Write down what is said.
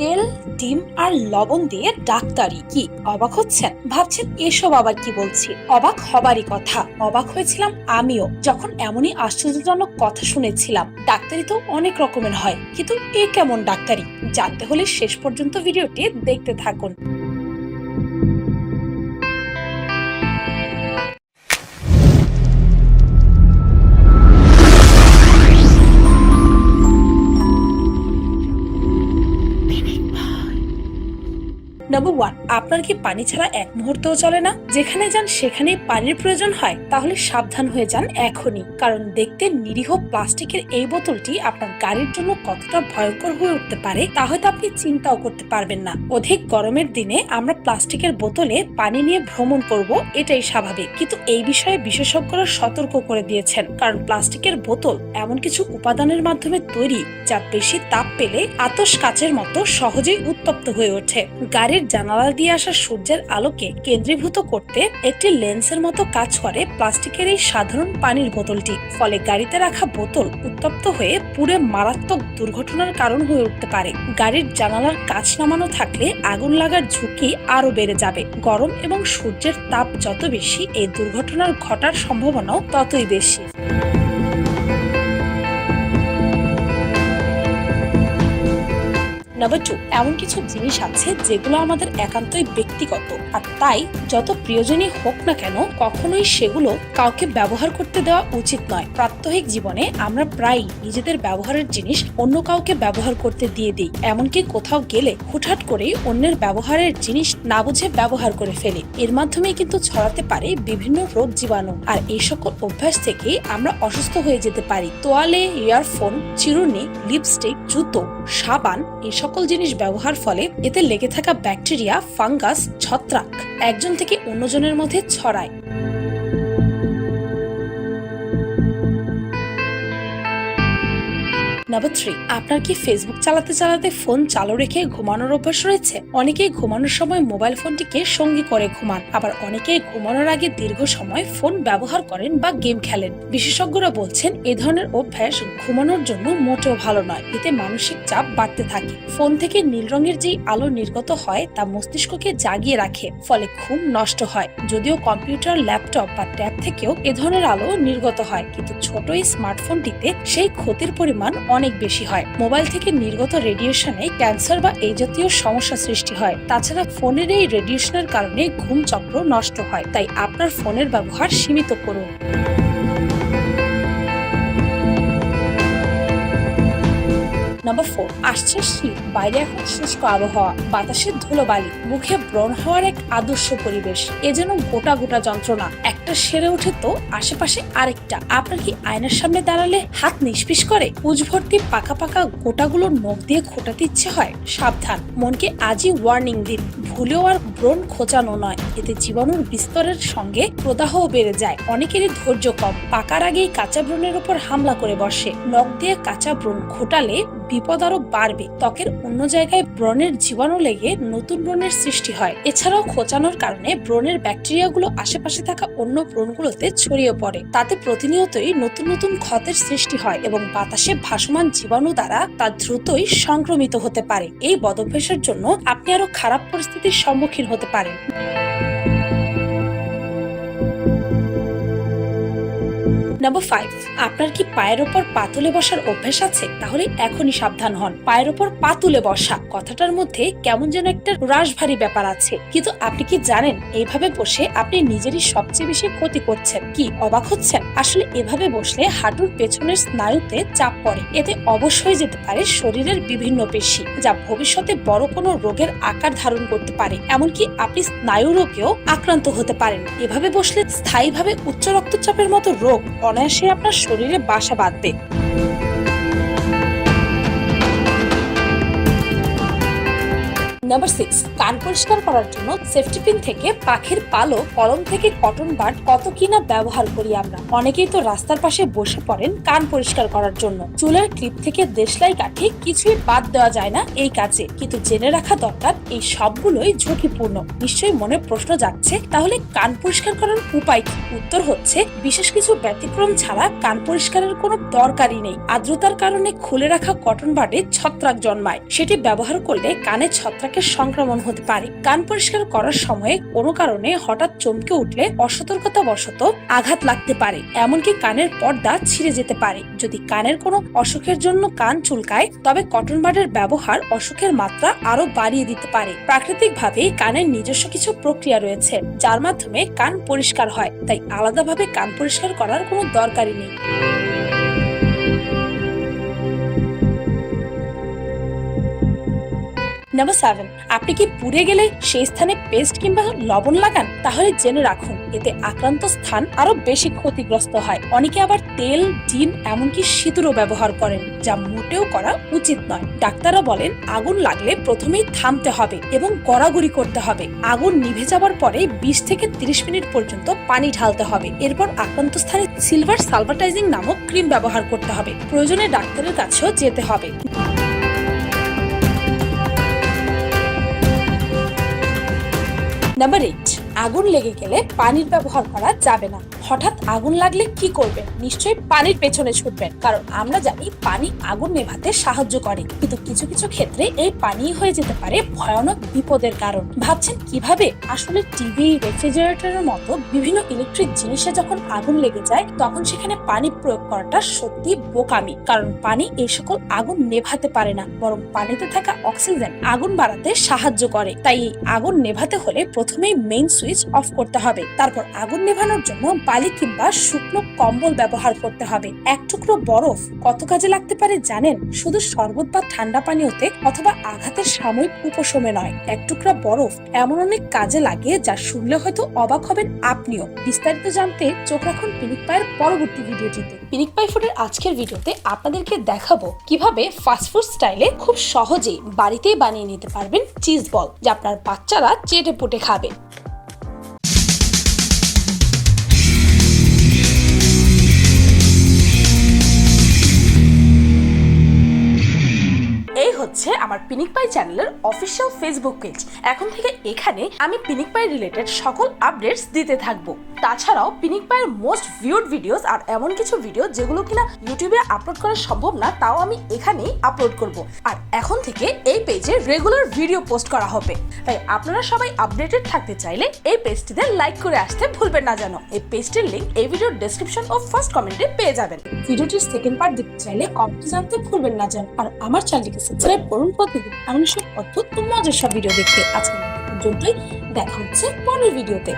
তেল, ডিম আর লবণ দিয়ে ডাক্তারি। কি, অবাক হচ্ছেন? ভাবছেন এসব আবার কি বলছি? অবাক হবারই কথা। অবাক হয়েছিলাম আমিও, যখন এমনই আশ্চর্যজনক কথা শুনেছিলাম। ডাক্তারি তো অনেক রকমের হয়, কিন্তু এ কেমন ডাক্তারি? জানতে হলে শেষ পর্যন্ত ভিডিওটি দেখতে থাকুন। নাম্বার ওয়ান আপনার কি পানি ছাড়া এক মুহূর্তও চলে না? যেখানে যান, সেখানেই পানির প্রয়োজন হয়। তাহলে সাবধান হয়ে যান এখনই। কারণ দেখতে নিরীহ প্লাস্টিকের এই বোতলটি আপনার গাড়ির জন্য কতটা ভয়ঙ্কর হয়ে উঠতে পারে তা হয়তো আপনি চিন্তাও করতে পারবেন না। অধিক গরমের দিনে আমরা প্লাস্টিকের বোতলে পানি নিয়ে ভ্রমণ করব, এটাই স্বাভাবিক। কিন্তু এই বিষয়ে বিশেষজ্ঞরা সতর্ক করে দিয়েছেন। কারণ প্লাস্টিকের বোতল এমন কিছু উপাদানের মাধ্যমে তৈরি, যা বেশি তাপ পেলে আতস কাচের মতো সহজেই উত্তপ্ত হয়ে ওঠে। গাড়ির জানালা দিয়ে আসা সূর্যের আলোকে কেন্দ্রীভূত করতে একটি লেন্সের মতো কাজ করে প্লাস্টিকের এই সাধারণ পানির বোতলটি। ফলে গাড়িতে রাখা বোতল উত্তপ্ত হয়ে পুড়ে মারাত্মক দুর্ঘটনার কারণ হয়ে উঠতে পারে। গাড়ির জানালার কাচ নামানো থাকলে আগুন লাগার ঝুঁকি আরও বেড়ে যাবে। গরম এবং সূর্যের তাপ যত বেশি, এই দুর্ঘটনার ঘটার সম্ভাবনাও ততই বেশি। নাম্বার টু এমন কিছু জিনিস আছে যেগুলো আমাদের একান্তই ব্যক্তিগত। আর তাই যত প্রিয়জনই হোক না কেন, কখনোই সেগুলো কাউকে ব্যবহার করতে দেওয়া উচিত নয়। প্রাত্যহিক জীবনে আমরা প্রায়ই নিজেদের ব্যবহারের জিনিস অন্য কাউকে ব্যবহার করতে দিয়ে দিই। এমনকি কোথাও গেলে হুটহাট করেই অন্যের ব্যবহারের জিনিস না বুঝে ব্যবহার করে ফেলি। এর মাধ্যমে কিন্তু ছড়াতে পারে বিভিন্ন রোগ জীবাণু। আর এই সকল অভ্যাস থেকে আমরা অসুস্থ হয়ে যেতে পারি। তোয়ালে, ইয়ারফোন, চিরুনি, লিপস্টিক, জুতো, সাবান এই সকল জিনিস ব্যবহার ফলে এতে লেগে থাকা ব্যাকটেরিয়া, ফাঙ্গাস, ছত্রাক একজন থেকে অন্যজনের মধ্যে ছড়ায়। নাম্বার থ্রি আপনার কি ফেসবুক চালাতে চালাতে ফোন চালু রেখে ঘুমানোর অভ্যাস রয়েছে? অনেকেই ঘুমানোর সময় মোবাইল ফোনটিকে সঙ্গী করে ঘুমান, আবার অনেকেই ঘুমানোর আগে দীর্ঘ সময় ফোন ব্যবহার করেন বা গেম খেলেন। বিশেষজ্ঞরা বলছেন, এ ধরনের অভ্যাস ঘুমানোর জন্য মোটেও ভালো নয়, এতে মানসিক চাপ বাড়তে থাকে। ফোন থেকে নীল রঙের যেই আলো নির্গত হয়, তা মস্তিষ্ককে জাগিয়ে রাখে, ফলে ঘুম নষ্ট হয়। যদিও কম্পিউটার ল্যাপটপ বা ট্যাব থেকেও এ ধরনের আলো নির্গত হয়, কিন্তু ছোট এই স্মার্টফোনটিতে সেই ক্ষতির পরিমাণ অনেক বেশি হয়। মোবাইল থেকে নির্গত রেডিয়েশনে ক্যান্সার বা এই জাতীয় সমস্যা সৃষ্টি হয়। তাছাড়া ফোনের এই রেডিয়েশনের কারণে ঘুম চক্র নষ্ট হয়। তাই আপনার ফোনের ব্যবহার সীমিত করুন। নাম্বার ফোর আসছে শীত। বাইরে এখন শুষ্ক আবহাওয়া বাতাসে ধুলোবালি, মুখে ব্রণ হওয়ার এক আদর্শ পরিবেশ। এ যেন গোটা গোটা যন্ত্রণা। একটা সেরে ওঠে তো আশেপাশে আরেকটা। আপনার কি আয়নার সামনে দাঁড়ালে হাত নিষ্পিস করে? পুজ ভর্তি পাকা পাকা গোটাগুলো নখ দিয়ে খোটাতে ইচ্ছে হয়? সাবধান। মনকে আজই ওয়ার্নিং দিন। ভুলেও আর ব্রণ খোঁচানো নয়। এতে জীবাণুর বিস্তরের সঙ্গে প্রদাহও বেড়ে যায়। অনেকেরই ধৈর্য কম। পাকার আগেই কাঁচা ব্রণের উপর হামলা করে বসে। নখ দিয়ে কাঁচা ব্রণ খোটালে বিপদ আরও বাড়বে। ত্বকের অন্য জায়গায় ব্রণের জীবাণু লেগে নতুন ব্রণের সৃষ্টি হয়। এছাড়াও খোঁচানোর কারণে ব্রণের ব্যাকটেরিয়াগুলো আশেপাশে থাকা অন্য ব্রণগুলোতে ছড়িয়ে পড়ে। তাতে প্রতিনিয়তই নতুন নতুন ক্ষতের সৃষ্টি হয় এবং বাতাসে ভাসমান জীবাণু দ্বারা তা দ্রুতই সংক্রমিত হতে পারে। এই বদভ্যাসের জন্য আপনি আরও খারাপ পরিস্থিতির সম্মুখীন হতে পারেন। নাম্বার ফাইভ আপনার কি পায়ের ওপর পাতুলে বসার অভ্যাস আছে? তাহলে এখনই সাবধান হন। পায়ের ওপর পাতুলে বসা। কথাটার মধ্যে কেমন যেন একটা রাশভারী ব্যাপার আছে। কিন্তু আপনি কি জানেন, এইভাবে বসে আপনি নিজেরই সবচেয়ে বেশি ক্ষতি করছেন? কি, অবাক হচ্ছেন? আসলে এভাবে বসলে হাঁটুর পেছনের স্নায়ুতে চাপ পড়ে। এতে অবশ্যই যেতে পারে শরীরের বিভিন্ন পেশি, যা ভবিষ্যতে বড় কোনো রোগের আকার ধারণ করতে পারে। এমনকি আপনি স্নায়ু রোগেও আক্রান্ত হতে পারেন। এভাবে বসলে স্থায়ীভাবে উচ্চ রক্তচাপের মতো রোগ অনায়াসে আপনার শরীরে বাসা বাঁধবে নাম্বার সিক্স কান পরিষ্কার করার জন্য সেফটি পিন থেকে পাখির পালো কলম থেকে কটন বাট কত কিনা ব্যবহার করি আমরা। অনেকেই তো রাস্তার পাশে বসে পড়েন কান পরিষ্কার করার জন্য। চুলের ক্লিপ থেকে দেশলাই কাঠি কিছুই বাদ দেওয়া যায় না এই কাজে। কিন্তু জেনে রাখা দরকার, এই সবগুলোই ঝুঁকিপূর্ণ। নিশ্চয়ই মনে প্রশ্ন যাচ্ছে তাহলে কান পরিষ্কার করার উপায় কি? উত্তর হচ্ছে, বিশেষ কিছু ব্যতিক্রম ছাড়া কান পরিষ্কারের কোনো দরকারই নেই। আর্দ্রতার কারণে খুলে রাখা কটন বাডে ছত্রাক জন্মায়। সেটি ব্যবহার করলে কানে ছত্রাকের সংক্রমণ হতে পারে। কান পরিষ্কার করার সময় কোনো কারণে হঠাৎ চমকে উঠলে অসতর্কতা বশত আঘাত লাগতে পারে, এমনকি কানের পর্দা ছিঁড়ে যেতে পারে। যদি কানের কোনো অসুখের জন্য কান চুলকায়, তবে কটন বাডের ব্যবহার অসুখের মাত্রা আরও বাড়িয়ে দিতে পারে। প্রাকৃতিকভাবে কানের নিজস্ব কিছু প্রক্রিয়া রয়েছে, যার মাধ্যমে কান পরিষ্কার হয়, তাই আলাদাভাবে কান পরিষ্কার করার কোনো দরকারই নেই। নাম্বার সেভেন আপনি কি পুড়ে গেলে সেই স্থানে পেস্ট কিংবা লবণ লাগান? তাহলে জেনে রাখুন, এতে আক্রান্ত স্থান আরও বেশি ক্ষতিগ্রস্ত হয়। অনেকে আবার তেল, ডিম, এমনকি সিঁদুরও ব্যবহার করেন, যা মোটেও করা উচিত নয়। ডাক্তাররা বলেন, আগুন লাগলে প্রথমেই থামতে হবে এবং গড়াগড়ি করতে হবে। আগুন নিভে যাবার পরে বিশ থেকে তিরিশ মিনিট পর্যন্ত পানি ঢালতে হবে। এরপর আক্রান্ত স্থানে সিলভার সালভাটাইজিং নামক ক্রিম ব্যবহার করতে হবে। প্রয়োজনে ডাক্তারের কাছেও যেতে হবে। নাম্বার এইট আগুন লেগে গেলে পানির ব্যবহার করা যাবে না। হঠাৎ আগুন লাগলে কি করবেন? নিশ্চয়ই পানির পেছনে ছুটবেন। কারণ আমরা জানি পানি আগুন নেভাতে সাহায্য করে। কিন্তু কিছু কিছু ক্ষেত্রে এই পানি হয়ে যেতে পারে ভয়ানক বিপদের কারণ। ভাবছেন কীভাবে? আসলে টিভি, রেফ্রিজারেটরের মতো বিভিন্ন ইলেকট্রিক জিনিসে যখন আগুন লেগে যায়, তখন সেখানে পানি প্রয়োগ করাটা সত্যি বোকামি। কারণ পানি এই সকল আগুন নেভাতে পারে না, বরং পানিতে থাকা অক্সিজেন আগুন বাড়াতে সাহায্য করে। তাই আগুন নেভাতে হলে প্রথমেই মেইন সুইচ অফ করতে হবে। তারপর আগুন নেভানোর জন্য বালি কিংবা শুকনো কম্বল ব্যবহার করতে হবে। এক টুকরো বরফ কত কাজে লাগতে পারে জানেন? শুধু শরবত বা ঠান্ডা পানীয়তে অথবা আঘাতের সাময়িক উপশমে নয়। এক টুকরা বরফ এমন অনেক কাজে লাগে যা শুনলে হয়তো অবাক হবেন আপনিও। বিস্তারিত জানতে চোখ রাখুন পিনিক পায়ের পরবর্তী ভিডিওটিতে। পিনিক পাই ফুডের আজকের ভিডিওতে আপনাদেরকে দেখাবো কীভাবে ফাস্টফুড স্টাইলে খুব সহজেই বাড়িতেই বানিয়ে নিতে পারবেন চিজ বল, যা আপনার বাচ্চারা চেটে পুটে খাবে। হচ্ছে আমার পিনিক পাই চ্যানেলের অফিসিয়াল ফেসবুক পেজ এখন থেকে এখানে আমি পিনিক পাই রিলেটেড সকল আপডেটস দিতে থাকব। তাছাড়াও পিনিক পাইয়ের মোস্ট ভিউড ভিডিওস আর এমন কিছু ভিডিও যেগুলো কিনা ইউটিউবে আপলোড করা সম্ভব না, তাও আমি এখানেই আপলোড করব। আর এখন থেকে এই পেজে রেগুলার ভিডিও পোস্ট করা হবে। তাই আপনারা সবাই আপডেটেড থাকতে চাইলে এই পেজটিতে লাইক করে আসতে ভুলবেন না জানো এই পেজটির লিঙ্ক এই ভিডিওর ডেসক্রিপশন ও ফার্স্ট কমেন্টে পেয়ে যাবেন। ভিডিওটির সেকেন্ড পার্ট দেখতে চাইলে কমেন্টে জানতে ভুলবেন না জানো আর আমার চ্যানেলটিকে সাবস্ক্রাইব করুন প্রতিদিন। এমন সব অদ্ভুত মজার সব ভিডিও দেখতে আজকে পর্যন্তই। দেখা হচ্ছে পরের ভিডিওতে